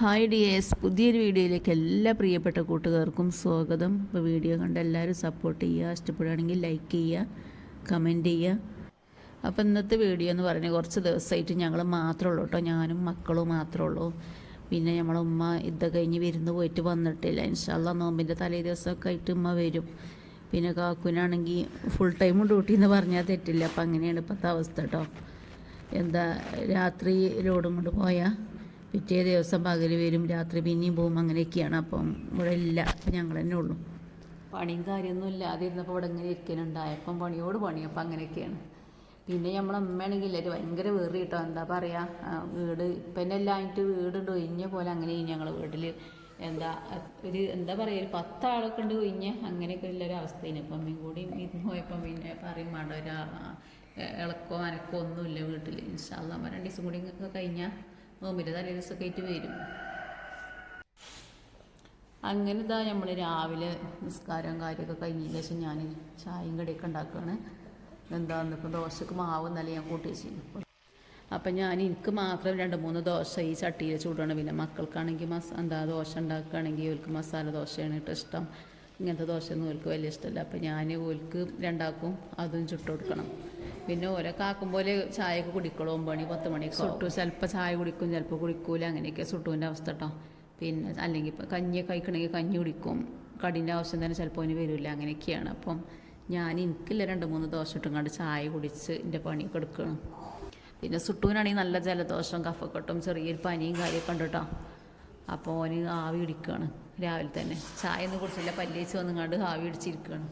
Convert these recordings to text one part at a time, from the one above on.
Hi dears പുതിയൊരു വീഡിയോയിലേക്ക് എല്ലാ പ്രിയപ്പെട്ട കൂട്ടുകാർക്കും സ്വാഗതം. ഇപ്പോൾ വീഡിയോ കണ്ട് എല്ലാവരും സപ്പോർട്ട് ചെയ്യുക ഇഷ്ടപ്പെടുകയാണെങ്കിൽ ലൈക്ക് ചെയ്യുക കമന്റ് ചെയ്യുക. അപ്പോൾ ഇന്നത്തെ വീഡിയോ എന്ന് പറഞ്ഞാൽ കുറച്ച് ദിവസമായിട്ട് ഞങ്ങൾ മാത്രമേ ഉള്ളൂ കേട്ടോ. ഞാനും മക്കളും മാത്രമേ ഉള്ളൂ പിന്നെ നമ്മളെ ഉമ്മ ഇത് കഴിഞ്ഞ് വിരുന്ന് പോയിട്ട് വന്നിട്ടില്ല. ഇൻഷാല്ല നോമ്പിന്റെ തലേ ദിവസമൊക്കെ ആയിട്ട് ഉമ്മ വരും. പിന്നെ കാക്കുനാണെങ്കിൽ ഫുൾ ടൈം ഡ്യൂട്ടി എന്ന് പറഞ്ഞാൽ തെറ്റില്ല. അപ്പം അങ്ങനെയാണ് ഇപ്പോഴത്തെ അവസ്ഥ കേട്ടോ. എന്താ രാത്രി ലോഡും കൊണ്ട് പോയാൽ പിറ്റേ ദിവസം പകൽ വരും രാത്രി പിന്നെയും പോകും അങ്ങനെയൊക്കെയാണ്. അപ്പം ഇവിടെ ഇല്ല അപ്പം ഞങ്ങൾ തന്നെ ഉള്ളൂ. പണിയും കാര്യമൊന്നും ഇല്ലാതെ ഇരുന്നപ്പോൾ ഇവിടെ ഇങ്ങനെ ഇരിക്കലുണ്ടായപ്പം പണിയോട് പണി അപ്പം അങ്ങനെയൊക്കെയാണ്. പിന്നെ നമ്മളെ അമ്മയാണെങ്കിൽ ഒരു ഭയങ്കര വേറി കേട്ടോ. എന്താ പറയുക വീട് ഇപ്പം തന്നെ എല്ലായിട്ട് വീടുണ്ട് ഒഴിഞ്ഞ പോലെ അങ്ങനെ ഞങ്ങൾ വീട്ടിൽ എന്താ ഒരു എന്താ പറയുക ഒരു പത്താളൊക്കെ ഉണ്ട് ഒഴിഞ്ഞ് അങ്ങനെയൊക്കെ ഉള്ളൊരു അവസ്ഥയാണ്. ഇപ്പം അമ്മയും കൂടി ഇരുന്ന് പോയപ്പം പിന്നെ പറയും വേണ്ട ഒരു ഇളക്കോ അനക്കോ ഒന്നുമില്ല വീട്ടിൽ ഇൻഷാല്ല രണ്ടു ദിവസം കൂടി കഴിഞ്ഞാൽ നോമ്പിന്റെ തലേ ദിവസമൊക്കെ ആയിട്ട് വരും. അങ്ങനെ ഇതാ നമ്മൾ രാവിലെ നിസ്കാരം കാര്യമൊക്കെ കഴിഞ്ഞതിന് ശേഷം ഞാൻ ചായയും കടിയൊക്കെ ഉണ്ടാക്കുകയാണ് എന്താന്ന് ഇപ്പം ദോശക്ക് മാവ് എന്നാലും ഞാൻ കൂട്ടി വെച്ചിരുന്നു അപ്പം ഞാൻ എനിക്ക് മാത്രം രണ്ട് മൂന്ന് ദോശ ഈ ചട്ടിയിൽ ചൂടാണ്. പിന്നെ മക്കൾക്കാണെങ്കിൽ മസ എന്താ ദോശ ഉണ്ടാക്കുകയാണെങ്കിൽ ഓൽക്ക് മസാല ദോശയാണ് ഇഷ്ടം. ഇങ്ങനത്തെ ദോശയൊന്നും ഓൽക്ക് വലിയ ഇഷ്ടമല്ല. അപ്പം ഞാൻ ഓൽക്ക് രണ്ടാക്കും അതും ചുട്ടു കൊടുക്കണം. പിന്നെ ഓരോ കാക്കും പോലെ ചായയൊക്കെ കുടിക്കുള്ളൂ ഒമ്പത് മണി പത്ത് മണിക്ക് സുട്ടു ചിലപ്പോൾ ചായ കുടിക്കും ചിലപ്പോൾ കുടിക്കൂല അങ്ങനെയൊക്കെ സുട്ടുവിന്റെ അവസ്ഥ കേട്ടോ പിന്നെ അല്ലെങ്കിൽ ഇപ്പം കഞ്ഞി കഴിക്കണമെങ്കിൽ കഞ്ഞി കുടിക്കും. കടീന്റെ ആവശ്യം തന്നെ ചിലപ്പോൾ അതിന് വരില്ല അങ്ങനെയൊക്കെയാണ്. അപ്പം ഞാൻ എനിക്കില്ല രണ്ട് മൂന്ന് ദോശ ഇട്ടും കണ്ട് ചായ കുടിച്ച് എന്റെ പണിയൊക്കെ എടുക്കണം. പിന്നെ സുട്ടൂനാണെങ്കിൽ നല്ല ജലദോഷം കഫക്കെട്ടും ചെറിയൊരു പനിയും കാര്യമൊക്കെ ഉണ്ട് കേട്ടോ അപ്പോൾ ഓന് ആവി ഇടിക്കുകയാണ് രാവിലെ തന്നെ. ചായ ഒന്നും കുടിച്ചില്ല പല്ലേച്ച് വന്നുങ്ങാണ്ട് ആവി പിടിച്ചിരിക്കുകയാണ്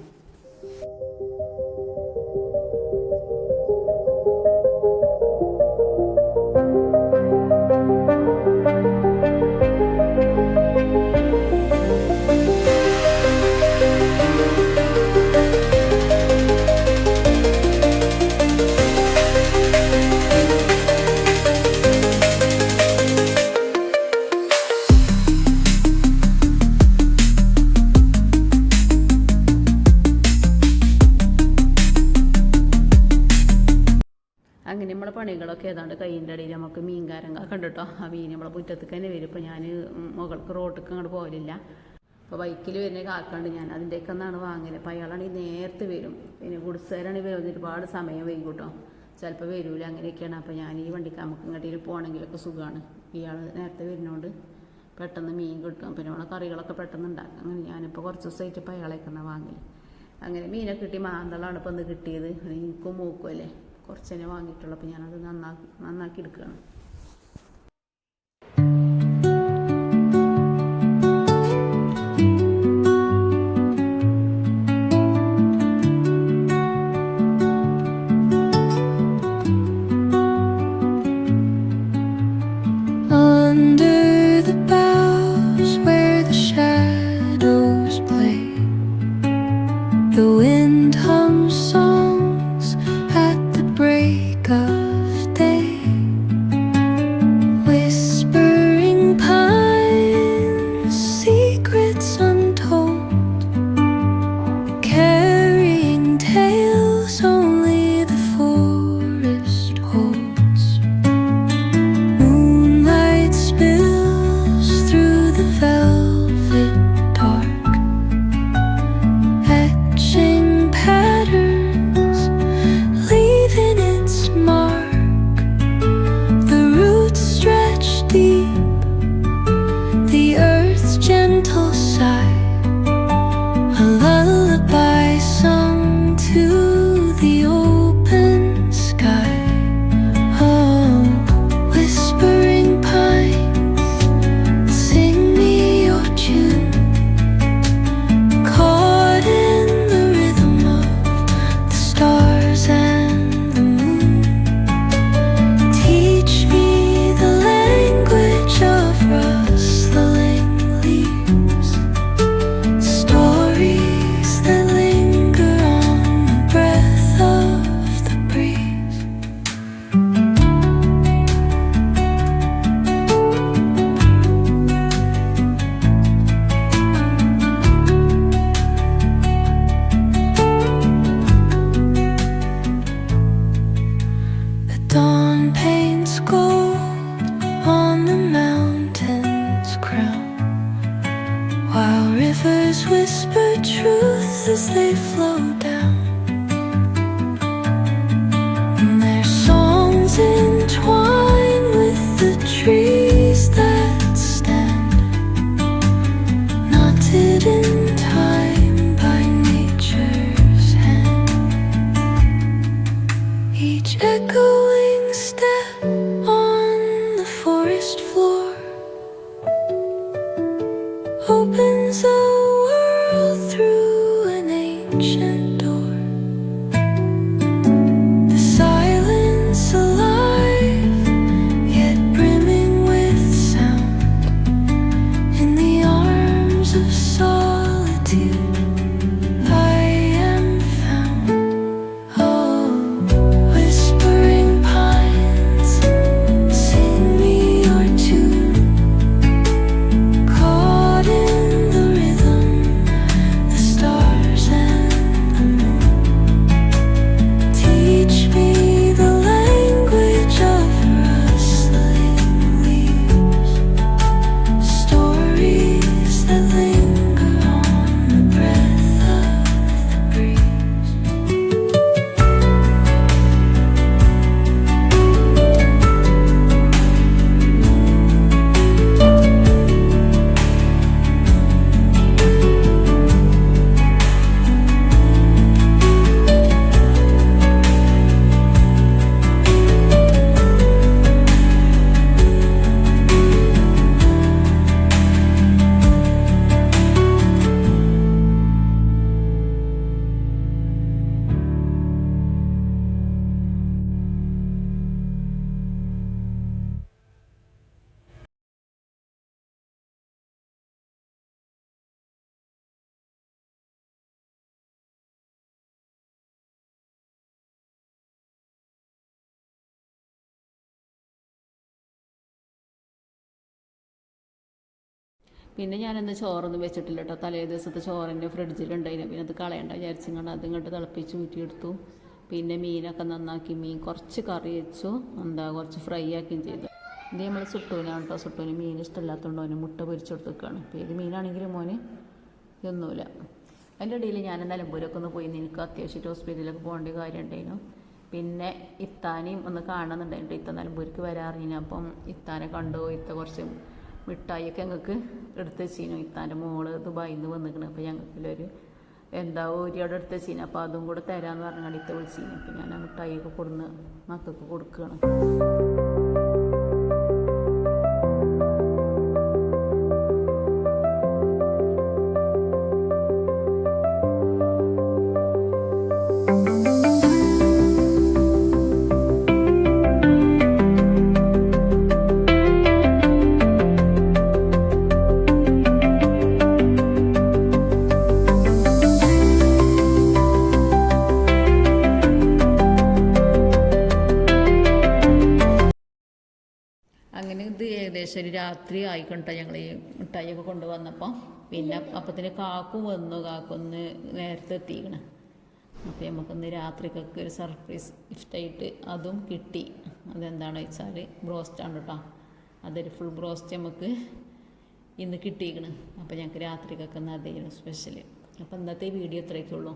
ഏതാണ്ട് കൈന്റെ ഇടയിൽ നമുക്ക് മീൻകാരങ്ക കണ്ടിട്ടോ? ആ മീൻ നമ്മളെ മുറ്റത്തേക്ക് തന്നെ വരും. ഇപ്പോൾ ഞാൻ മുകൾക്ക് റോട്ടിലേക്ക് അങ്ങോട്ട് പോകലില്ല. അപ്പോൾ ബൈക്കിൽ വരുന്ന കാക്കാണ്ട് ഞാൻ അതിന്റെയൊക്കെ ഒന്നാണ് വാങ്ങൽ. അപ്പോൾ അയാളാണെങ്കിൽ നേരത്തെ വരും. പിന്നെ ഗുഡ്സുകാരാണെങ്കിൽ വരുന്നത് ഒരുപാട് സമയം വൈകും കേട്ടോ. ചിലപ്പോൾ വരൂല. അങ്ങനെയൊക്കെയാണ്. അപ്പോൾ ഞാൻ ഈ വണ്ടിക്ക് നമുക്ക് ഇങ്ങോട്ടേലും പോകണമെങ്കിലൊക്കെ സുഖമാണ്. ഇയാൾ നേരത്തെ വരുന്നതുകൊണ്ട് പെട്ടെന്ന് മീൻ കിട്ടും. പിന്നെ നമ്മളെ കറികളൊക്കെ പെട്ടെന്ന് ഉണ്ടാക്കാം. അങ്ങനെ ഞാനിപ്പോൾ കുറച്ച് ദിവസമായിട്ട് ഇപ്പോൾ അയാളേക്കാണ് വാങ്ങൽ. അങ്ങനെ മീനൊക്കെ കിട്ടി. മാന്തളാണ് ഇപ്പോൾ ഒന്ന് കിട്ടിയത്. എനിക്കും മൂക്കും അല്ലേ? കുറച്ച് തന്നെ വാങ്ങിയിട്ടുള്ളൂ. അപ്പോൾ ഞാനത് നന്നാക്കി നന്നാക്കി എടുക്കുകയാണ്. Whisper truths as they flow down. And their songs entwine with the trees that stand, knotted in time by nature's hand. Each echoing step on the forest floor opens a പിന്നെ ഞാനന്ന് ചോറൊന്നും വെച്ചിട്ടില്ല കേട്ടോ തലേ ദിവസത്തെ ചോറിന്റെ ഫ്രിഡ്ജിലുണ്ടായിന്. പിന്നെ അത് കളയണ്ട വിചാരിച്ചിങ്ങണ്ട് അത് ഇങ്ങോട്ട് തിളപ്പിച്ച് ഊറ്റിയെടുത്തു. പിന്നെ മീനൊക്കെ നന്നാക്കി മീൻ കുറച്ച് കറി വെച്ചു. എന്താ കുറച്ച് ഫ്രൈ ആക്കുകയും ചെയ്തു. ഇത് നമ്മൾ സുട്ടൂനാണ് കേട്ടോ സുട്ടൂന് മീൻ ഇഷ്ടമില്ലാത്തതുകൊണ്ട് അവന് മുട്ട പൊരിച്ചു കൊടുത്തേക്കാണ്. പേര് മീനാണെങ്കിലും മോന് ഇതൊന്നുമില്ല അതിന്റെ ഇടയിൽ ഞാൻ നിലമ്പൂരൊക്കെ ഒന്ന് പോയി എനിക്ക് അത്യാവശ്യമായിട്ട് ഹോസ്പിറ്റലിലൊക്കെ പോകേണ്ട കാര്യം ഉണ്ടായിരുന്നു പിന്നെ ഇത്താനെയും ഒന്ന് കാണുന്നുണ്ടായിരുന്നു ഇത്ത നിലമ്പൂർക്ക് വരാറിഞ്ഞ അപ്പം ഇത്താനെ കണ്ടു. ഇത്ത കുറച്ച് മിഠായിയൊക്കെ ഞങ്ങൾക്ക് എടുത്ത് വെച്ചിനു. ഇത്താന്റെ മോൾ ദുബായിൽ നിന്ന് വന്നിക്കണ്. അപ്പോൾ ഞങ്ങൾക്കുള്ളൊരു എന്താ അവിടെ എടുത്ത് വെച്ചിന്. അപ്പോൾ അതും കൂടെ തരാമെന്ന് പറഞ്ഞാൽ ഇത്ത വിളിച്ചിന്. അപ്പോൾ ഞാൻ ആ മിഠായിയൊക്കെ കൊടുന്ന് മക്കൾക്ക് കൊടുക്കുകയാണ് ഇത് ഏകദേശം ഒരു രാത്രി ആയിക്കൊണ്ട ഞങ്ങൾ ഈ മിഠായിയൊക്കെ കൊണ്ടുവന്നപ്പോൾ പിന്നെ അപ്പത്തിന് കാക്കും വന്നു. കാക്കൊന്ന് നേരത്തെ എത്തിക്കണ്. അപ്പോൾ നമുക്കൊന്ന് രാത്രിക്കൊക്കെ ഒരു സർപ്രൈസ് ഗിഫ്റ്റായിട്ട് അതും കിട്ടി. അതെന്താണെന്ന് വെച്ചാൽ ബ്രോസ്റ്റാണ് കേട്ടോ അതൊരു ഫുൾ ബ്രോസ്റ്റ് നമുക്ക് ഇന്ന് കിട്ടിയിരിക്കണം അപ്പോൾ ഞങ്ങൾക്ക് രാത്രിക്കൊക്കെ ഒന്ന് അതായിരുന്നു സ്പെഷ്യൽ അപ്പോൾ ഇന്നത്തെ വീഡിയോ ഇത്രയൊക്കെ ഉള്ളൂ.